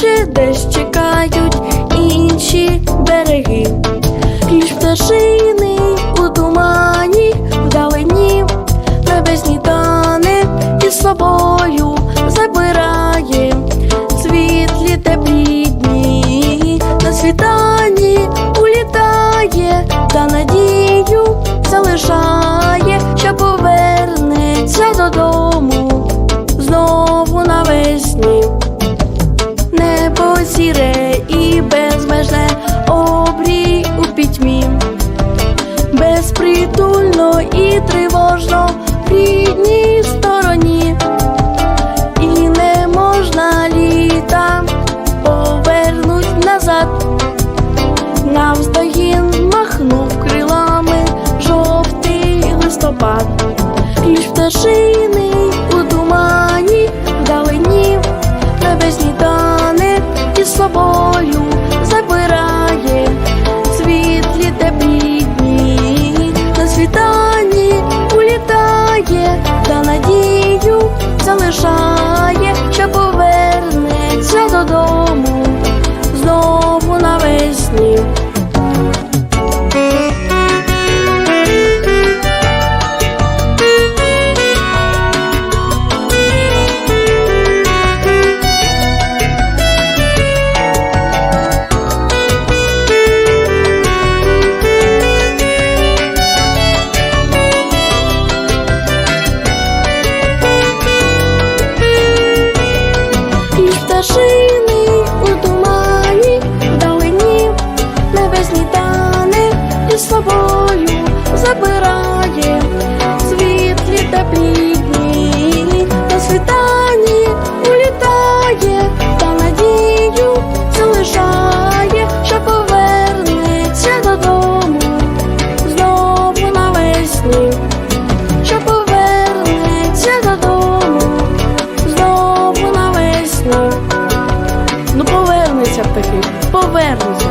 вже десь чекають інші береги. ніж пташини у тумані вдалині, небесні тане із собою забирає світлі теплі дні, на світанні сіре і безмежне обрій у пітьмі, безпритульно і тривожно в рідній стороні, і не можна літа повернуть назад, навздогін махнув крилами жовтий листопад, Ліж пташиний у тумані вдалині, небесні тане навесні. собою забирає світлі та плідні, до світанні улітає, та надію залишає, що повернеться додому знову навесні, що повернеться додому, знову навесні. Ну повернеться птахи, повернеться.